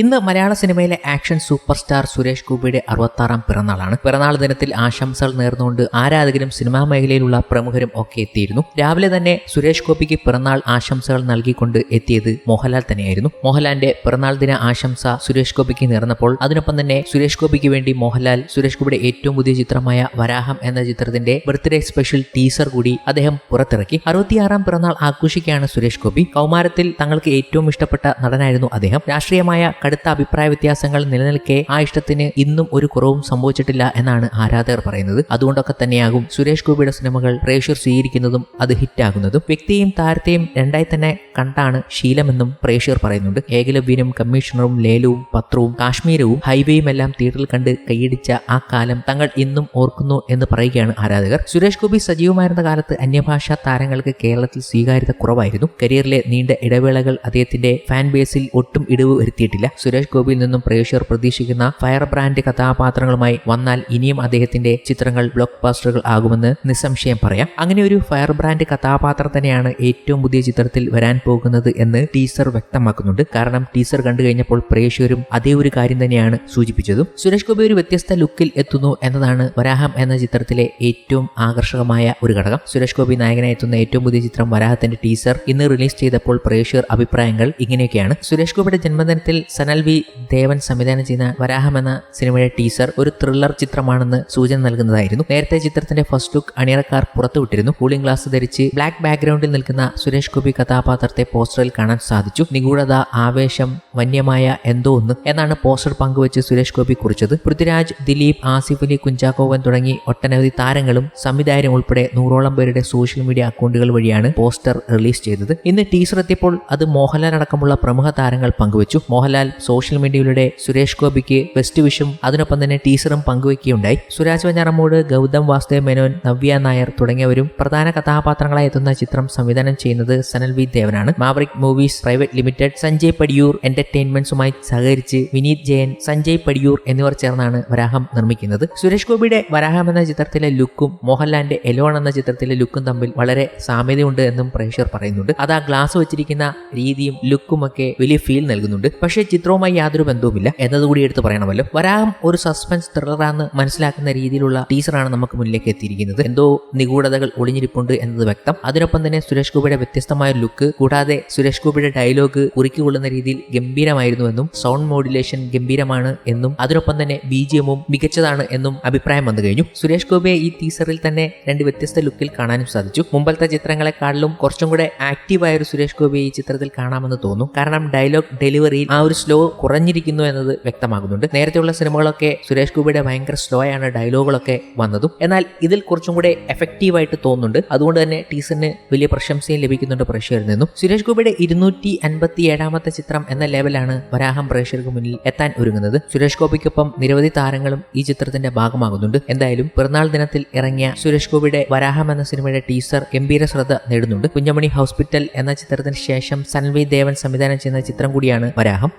ഇന്ന് മലയാള സിനിമയിലെ action super star Suresh ഗോപിയുടെ അറുപത്താറാം പിറന്നാളാണ്. പിറന്നാൾ ദിനത്തിൽ ആശംസകൾ നേർന്നുകൊണ്ട് ആരാധകരും സിനിമാ മേഖലയിലുള്ള പ്രമുഖരും ഒക്കെ എത്തിയിരുന്നു. രാവിലെ തന്നെ സുരേഷ് ഗോപിക്ക് പിറന്നാൾ ആശംസകൾ നൽകിക്കൊണ്ട് എത്തിയത് മോഹൻലാൽ തന്നെയായിരുന്നു. മോഹൻലാലിന്റെ പിറന്നാൾ ദിന ആശംസ സുരേഷ് ഗോപിക്ക് നേർന്നപ്പോൾ അതിനൊപ്പം തന്നെ സുരേഷ് ഗോപിക്ക് വേണ്ടി മോഹൻലാൽ സുരേഷ് ഗോപിയുടെ ഏറ്റവും പുതിയ ചിത്രമായ വരാഹം എന്ന ചിത്രത്തിന്റെ ബർത്ത്ഡേ സ്പെഷ്യൽ ടീസർ കൂടി അദ്ദേഹം പുറത്തിറക്കി. അറുപത്തിയാറാം പിറന്നാൾ ആഘോഷിക്കുകയാണ് സുരേഷ് ഗോപി. കൗമാരത്തിൽ തങ്ങൾക്ക് ഏറ്റവും ഇഷ്ടപ്പെട്ട നടനായിരുന്നു അദ്ദേഹം. രാഷ്ട്രീയമായ കടുത്ത അഭിപ്രായ വ്യത്യാസങ്ങൾ നിലനിൽക്കെ ആ ഇഷ്ടത്തിന് ഇന്നും ഒരു കുറവും സംഭവിച്ചിട്ടില്ല എന്നാണ് ആരാധകർ പറയുന്നത്. അതുകൊണ്ടൊക്കെ തന്നെയാകും സുരേഷ് ഗോപിയുടെ സിനിമകൾ പ്രേക്ഷകർ സ്വീകരിക്കുന്നതും അത് ഹിറ്റാകുന്നതും. വ്യക്തിയും താരത്തെയും രണ്ടായി തന്നെ കണ്ടാണ് ശീലമെന്നും പ്രേക്ഷകർ പറയുന്നുണ്ട്. ഏകലവ്യനും കമ്മീഷണറും ലേലവും പത്രവും കാശ്മീരവും ഹൈവേയും എല്ലാം തിയേറ്ററിൽ കണ്ട് കൈയടിച്ച ആ കാലം തങ്ങൾ ഇന്നും ഓർക്കുന്നു എന്ന് പറയുകയാണ് ആരാധകർ. സുരേഷ് ഗോപി സജീവമായിരുന്ന കാലത്ത് അന്യഭാഷാ താരങ്ങൾക്ക് കേരളത്തിൽ സ്വീകാര്യത കുറവായിരുന്നു. കരിയറിലെ നീണ്ട ഇടവേളകൾ അദ്ദേഹത്തിന്റെ ഫാൻ ബേസിൽ ഒട്ടും ഇടിവ് വരുത്തിയിട്ടില്ല. സുരേഷ് ഗോപിയിൽ നിന്നും പ്രേക്ഷകർ പ്രതീക്ഷിക്കുന്ന ഫയർ ബ്രാൻഡ് കഥാപാത്രങ്ങളുമായി വന്നാൽ ഇനിയും അദ്ദേഹത്തിന്റെ ചിത്രങ്ങൾ ബ്ലോക്ക് ബാസ്റ്ററുകൾ ആകുമെന്ന് നിസ്സംശയം പറയാം. അങ്ങനെ ഒരു ഫയർ ബ്രാൻഡ് കഥാപാത്രം തന്നെയാണ് ഏറ്റവും പുതിയ ചിത്രത്തിൽ വരാൻ പോകുന്നത് എന്ന് ടീസർ വ്യക്തമാക്കുന്നുണ്ട്. കാരണം ടീസർ കണ്ടു കഴിഞ്ഞപ്പോൾ പ്രേക്ഷകരും അതേ ഒരു കാര്യം തന്നെയാണ് സൂചിപ്പിച്ചതും. സുരേഷ് ഗോപി ഒരു വ്യത്യസ്ത ലുക്കിൽ എത്തുന്നു എന്നതാണ് വരാഹം എന്ന ചിത്രത്തിലെ ഏറ്റവും ആകർഷകമായ ഒരു ഘടകം. സുരേഷ് ഗോപി നായകനായി എത്തുന്ന ഏറ്റവും പുതിയ ചിത്രം വരാഹത്തിന്റെ ടീസർ ഇന്ന് റിലീസ് ചെയ്തപ്പോൾ പ്രേക്ഷകർ അഭിപ്രായങ്ങൾ ഇങ്ങനെയൊക്കെയാണ്. സുരേഷ് ഗോപിയുടെ ജന്മദിനത്തിൽ സനൽ വി ദേവൻ സംവിധാനം ചെയ്യുന്ന വരാഹം എന്ന സിനിമയുടെ ടീസർ ഒരു ത്രില്ലർ ചിത്രമാണെന്ന് സൂചന നൽകുന്നതായിരുന്നു. നേരത്തെ ചിത്രത്തിന്റെ ഫസ്റ്റ് ലുക്ക് അണിയറക്കാർ പുറത്തുവിട്ടിരുന്നു. കൂളിംഗ് ഗ്ലാസ് ധരിച്ച് ബ്ലാക്ക് ബാക്ക്ഗ്രൗണ്ടിൽ നിൽക്കുന്ന സുരേഷ് ഗോപി കഥാപാത്രത്തെ പോസ്റ്ററിൽ കാണാൻ സാധിച്ചു. നിഗൂഢത ആവേശം വന്യമായ എന്തോ ഒന്ന് എന്നാണ് പോസ്റ്റർ പങ്കുവച്ച് സുരേഷ് ഗോപി കുറിച്ചത്. പൃഥ്വിരാജ് ദിലീപ് ആസിഫ് അലി കുഞ്ചാക്കോവൻ തുടങ്ങി ഒട്ടനവധി താരങ്ങളും സംവിധായകരും ഉൾപ്പെടെ നൂറോളം പേരുടെ സോഷ്യൽ മീഡിയ അക്കൗണ്ടുകൾ വഴിയാണ് പോസ്റ്റർ റിലീസ് ചെയ്തത്. ഇന്ന് ടീസർ എത്തിയപ്പോൾ അത് മോഹൻലാൽ അടക്കമുള്ള പ്രമുഖ താരങ്ങൾ പങ്കുവച്ചു. മോഹൻലാൽ സോഷ്യൽ മീഡിയയിലൂടെ സുരേഷ് ഗോപിക്ക് ബെസ്റ്റ് വിഷും അതിനൊപ്പം തന്നെ ടീസറും പങ്കുവയ്ക്കുകയുണ്ടായി സുരാജ് വഞ്ഞാറമ്മൂട് ഗൗതം വാസുദേവ് മേനോൻ നവ്യ നായർ തുടങ്ങിയവരും പ്രധാന കഥാപാത്രങ്ങളായി എത്തുന്ന ചിത്രം സംവിധാനം ചെയ്യുന്നത് Sanal V ദേവനാണ്. Maverick movies private limited Sanjay Padiyoor എന്റർടൈൻമെന്റ്സുമായി സഹകരിച്ച് വിനീത് ജയൻ സഞ്ജയ് പടിയൂർ എന്നിവർ ചേർന്നാണ് വരാഹം നിർമ്മിക്കുന്നത്. സുരേഷ് ഗോപിയുടെ വരാഹം എന്ന ചിത്രത്തിലെ ലുക്കും മോഹൻലാലിന്റെ എലോൺ എന്ന ചിത്രത്തിലെ ലുക്കും തമ്മിൽ വളരെ സാമ്യതയുണ്ട് എന്നും പ്രേക്ഷകർ പറയുന്നുണ്ട്. അത് ആ ഗ്ലാസ് വെച്ചിരിക്കുന്ന രീതിയും ലുക്കും ഒക്കെ വലിയ ഫീൽ നൽകുന്നുണ്ട്. പക്ഷേ ചിത്രവുമായി യാതൊരു ബന്ധവുമില്ല. എന്നതുകൂടി എടുത്ത് പറയണമല്ലോ. വരാഹം ഒരു സസ്പെൻസ് ത്രില്ലറാന്ന് മനസ്സിലാക്കുന്ന രീതിയിലുള്ള ടീസറാണ് നമുക്ക് മുന്നിലേക്ക് എത്തിയിരിക്കുന്നത്. എന്തോ നിഗൂഢതകൾ ഒളിഞ്ഞിരിപ്പുണ്ട് എന്നത് വ്യക്തം. അതിനൊപ്പം തന്നെ സുരേഷ് ഗോപിയുടെ വ്യത്യസ്തമായ ലുക്ക് കൂടാതെ സുരേഷ് ഗോപിയുടെ ഡയലോഗ് കുറിക്കൊള്ളുന്ന രീതിയിൽ ഗംഭീരമായിരുന്നുവെന്നും സൗണ്ട് മോഡുലേഷൻ ഗംഭീരമാണ് എന്നും അതിനൊപ്പം തന്നെ ബി ജി എമ്മും മികച്ചതാണ് എന്നും അഭിപ്രായം വന്നു കഴിഞ്ഞു. സുരേഷ് ഗോപിയെ ഈ ടീസറിൽ തന്നെ രണ്ട് വ്യത്യസ്ത ലുക്കിൽ കാണാനും സാധിച്ചു. മുമ്പത്തെ ചിത്രങ്ങളെക്കാളിലും കുറച്ചും കൂടെ ആക്റ്റീവായ ഒരു സുരേഷ് ഗോപിയെ ഈ ചിത്രത്തിൽ കാണാമെന്ന് തോന്നുന്നു കാരണം ഡയലോഗ് ഡെലിവറിയിൽ ആ ഒരു സ്ലോ കുറഞ്ഞിരിക്കുന്നു എന്നത് വ്യക്തമാകുന്നുണ്ട് നേരത്തെയുള്ള സിനിമകളൊക്കെ സുരേഷ് ഗോപിയുടെ ഭയങ്കര സ്ലോ ആണ് ഡയലോഗുകളൊക്കെ വന്നതും. എന്നാൽ ഇതിൽ കുറച്ചും കൂടെ എഫക്റ്റീവായിട്ട് തോന്നുന്നുണ്ട്. അതുകൊണ്ട് തന്നെ ടീസറിന് വലിയ പ്രശംസയും ലഭിക്കുന്നുണ്ട് പ്രേക്ഷകരിൽ നിന്നും. സുരേഷ് ഗോപിയുടെ ഇരുന്നൂറ്റി അൻപത്തി ഏഴാമത്തെ ചിത്രം എന്ന ലെവലാണ് വരാഹം പ്രേക്ഷകർക്ക് മുന്നിൽ എത്താൻ ഒരുങ്ങുന്നത്. സുരേഷ് ഗോപിക്കൊപ്പം നിരവധി താരങ്ങളും ഈ ചിത്രത്തിന്റെ ഭാഗമാകുന്നുണ്ട്. എന്തായാലും പിറന്നാൾ ദിനത്തിൽ ഇറങ്ങിയ സുരേഷ് ഗോപിയുടെ വരാഹം എന്ന സിനിമയുടെ ടീസർ ഗംഭീര ശ്രദ്ധ നേടുന്നുണ്ട്. കുഞ്ഞമണി ഹോസ്പിറ്റൽ എന്ന ചിത്രത്തിന് ശേഷം സൻവി ദേവൻ സംവിധാനം ചെയ്യുന്ന ചിത്രം കൂടിയാണ് വരാഹം.